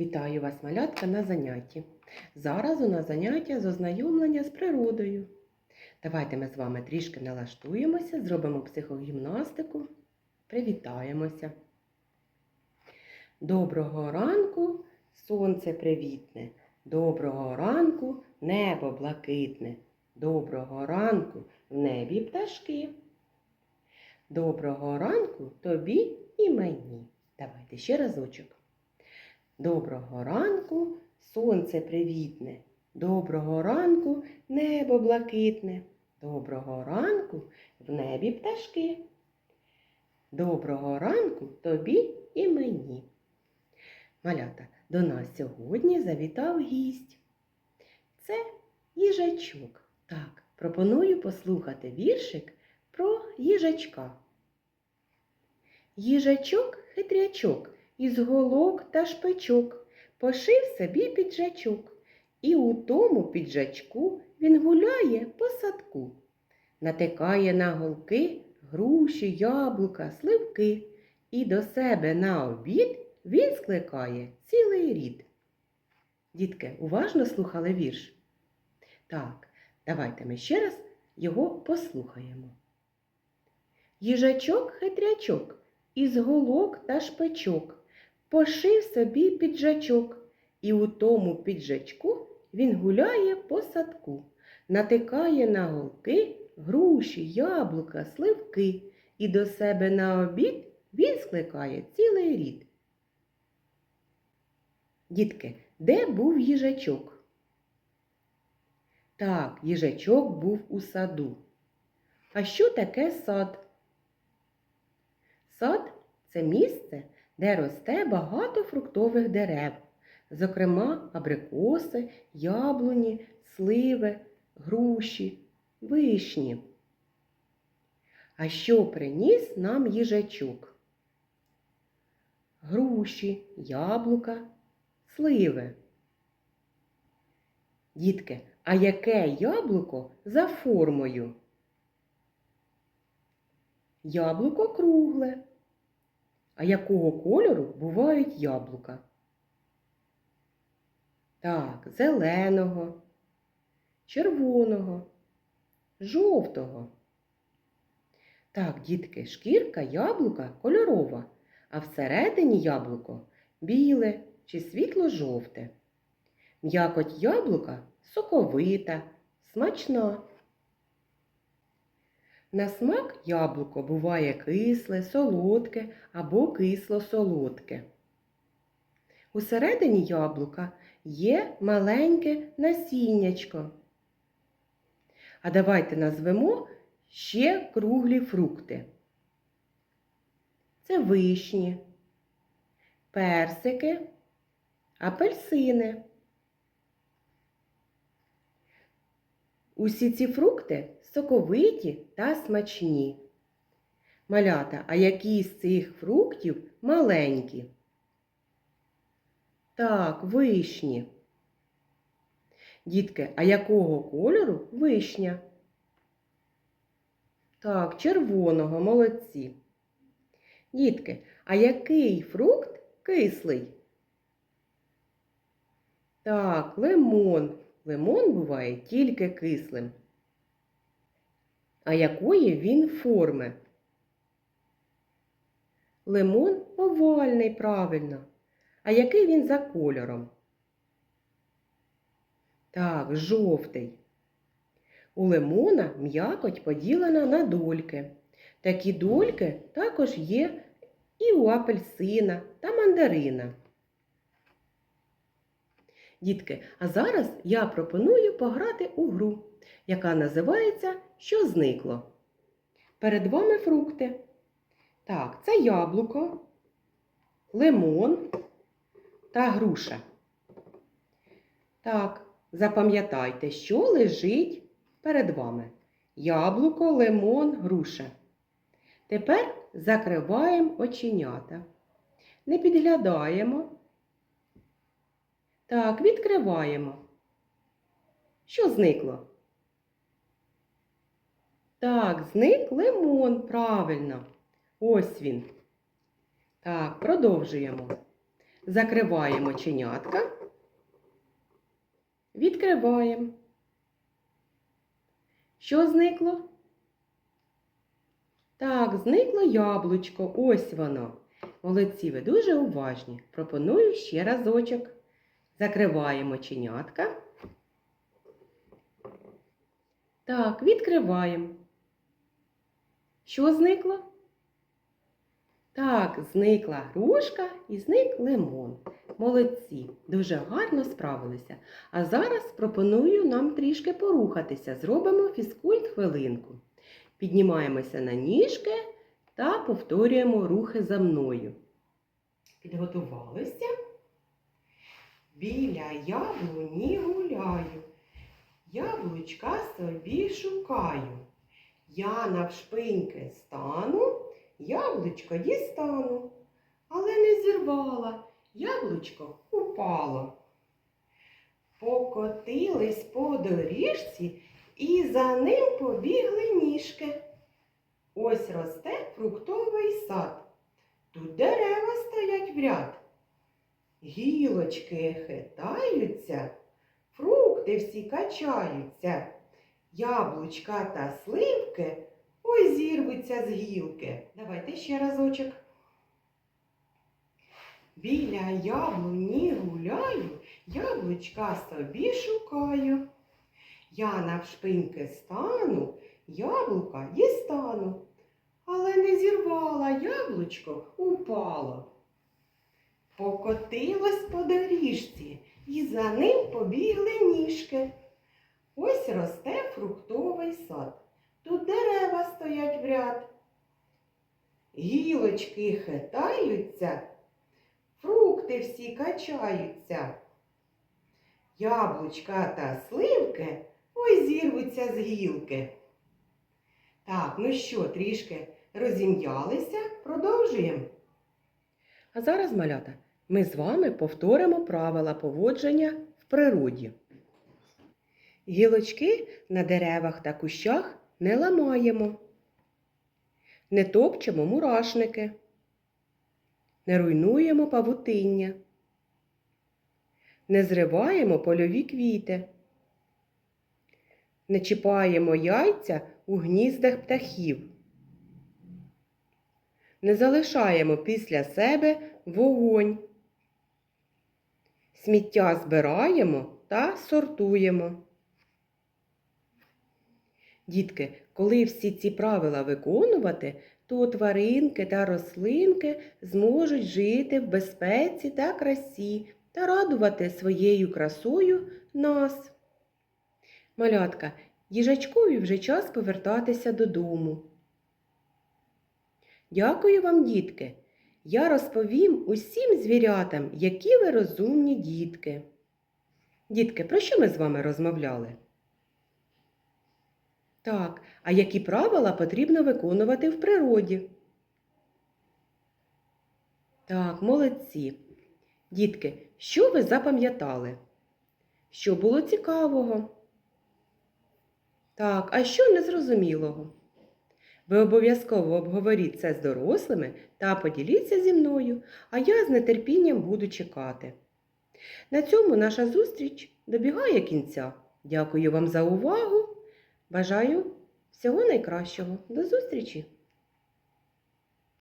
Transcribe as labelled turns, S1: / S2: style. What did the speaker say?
S1: Вітаю вас, малятка, на занятті. Зараз у нас заняття з ознайомлення з природою. Давайте ми з вами трішки налаштуємося, зробимо психогімнастику, привітаємося. Доброго ранку, сонце привітне. Доброго ранку, небо блакитне. Доброго ранку в небі пташки. Доброго ранку тобі і мені. Давайте ще разочок. Доброго ранку, сонце привітне. Доброго ранку, небо блакитне. Доброго ранку в небі пташки. Доброго ранку тобі і мені. Малята, до нас сьогодні завітав гість. Це їжачок. Так, пропоную послухати віршик про їжачка. Їжачок хитрячок із голок та шпичок пошив собі піджачок, і у тому піджачку він гуляє по садку, натикає на голки груші, яблука, сливки, і до себе на обід він скликає цілий рід. Дітки, уважно слухали вірш? Так, давайте ми ще раз його послухаємо. Їжачок хитрячок із голок та шпичок пошив собі піджачок, і у тому піджачку він гуляє по садку, натикає на голки груші, яблука, сливки, і до себе на обід він скликає цілий рід. Дітки, де був їжачок? Так, їжачок був у саду. А що таке сад? Сад це місце, де росте багато фруктових дерев, зокрема абрикоси, яблуні, сливи, груші, вишні. А що приніс нам їжачок? Груші, яблука, сливи. Дітки, а яке яблуко за формою? Яблуко кругле. А якого кольору бувають яблука? Так, зеленого, червоного, жовтого. Так, дітки, шкірка яблука кольорова, а всередині яблуко біле чи світло-жовте. М'якоть яблука соковита, смачна. На смак яблуко буває кисле, солодке або кисло-солодке. Усередині яблука є маленьке насіннячко. А давайте назвемо ще круглі фрукти. Це вишні, персики, апельсини. Усі ці фрукти соковиті та смачні. Малята, а які з цих фруктів маленькі? Так, вишні. Дітки, а якого кольору вишня? Так, червоного, молодці. Дітки, а який фрукт кислий? Так, лимон. Лимон буває тільки кислим. А якої він форми? Лимон овальний, правильно. А який він за кольором? Так, жовтий. У лимона м'якоть поділена на дольки. Такі дольки також є і у апельсина та мандарина. Дітки, а зараз я пропоную пограти у гру, яка називається Що зникло? Перед вами фрукти. Так, це яблуко, лимон та груша. Так, запам'ятайте, що лежить перед вами. Яблуко, лимон, груша. Тепер закриваємо оченята. Не підглядаємо. Так, відкриваємо. Що зникло? Так, зник лимон, правильно. Ось він. Так, продовжуємо. Закриваємо чинятка. Відкриваємо. Що зникло? Так, зникло яблучко. Ось воно. Молодці, ви дуже уважні. Пропоную ще разочок. Закриваємо чинятка. Так, відкриваємо. Що зникло? Так, зникла грушка і зник лимон. Молодці, дуже гарно справилися. А зараз пропоную нам трішки порухатися. Зробимо фізкульт хвилинку. Піднімаємося на ніжки та повторюємо рухи за мною. Підготувалися. Біля яблуні гуляю, яблучка собі шукаю. Я навшпиньки стану, яблучко дістану, але не зірвала, яблучко упало. Покотились по доріжці і за ним побігли ніжки. Ось росте фруктовий сад. Тут дерева стоять в ряд. Гілочки хитаються, фрукти всі качаються. Яблучка та сливки ой зірвуться з гілки. Давайте ще разочок. Біля яблуні гуляю, яблучка собі шукаю. Я навшпиньки стану, яблука дістану, але не зірвала яблучко, упало. Покотилось по доріжці, і за ним побігли ніжки. Ось росте фруктовий сад. Тут дерева стоять в ряд. Гілочки хитаються, фрукти всі качаються. Яблучка та сливки ой зірвуться з гілки. Так, ну що, трішки розім'ялися, продовжуємо. А зараз, малята, ми з вами повторимо правила поводження в природі. Гілочки на деревах та кущах не ламаємо, не топчемо мурашники, не руйнуємо павутиння, не зриваємо польові квіти, не чіпаємо яйця у гніздах птахів, не залишаємо після себе вогонь, сміття збираємо та сортуємо. Дітки, коли всі ці правила виконувати, то тваринки та рослинки зможуть жити в безпеці та красі та радувати своєю красою нас. Малятка, їжачкові вже час повертатися додому. Дякую вам, дітки. Я розповім усім звірятам, які ви розумні дітки. Дітки, про що ми з вами розмовляли? Так, а які правила потрібно виконувати в природі? Так, молодці. Дітки, що ви запам'ятали? Що було цікавого? Так, а що незрозумілого? Ви обов'язково обговоріть це з дорослими та поділіться зі мною, а я з нетерпінням буду чекати. На цьому наша зустріч добігає кінця. Дякую вам за увагу. Бажаю всього найкращого. До зустрічі!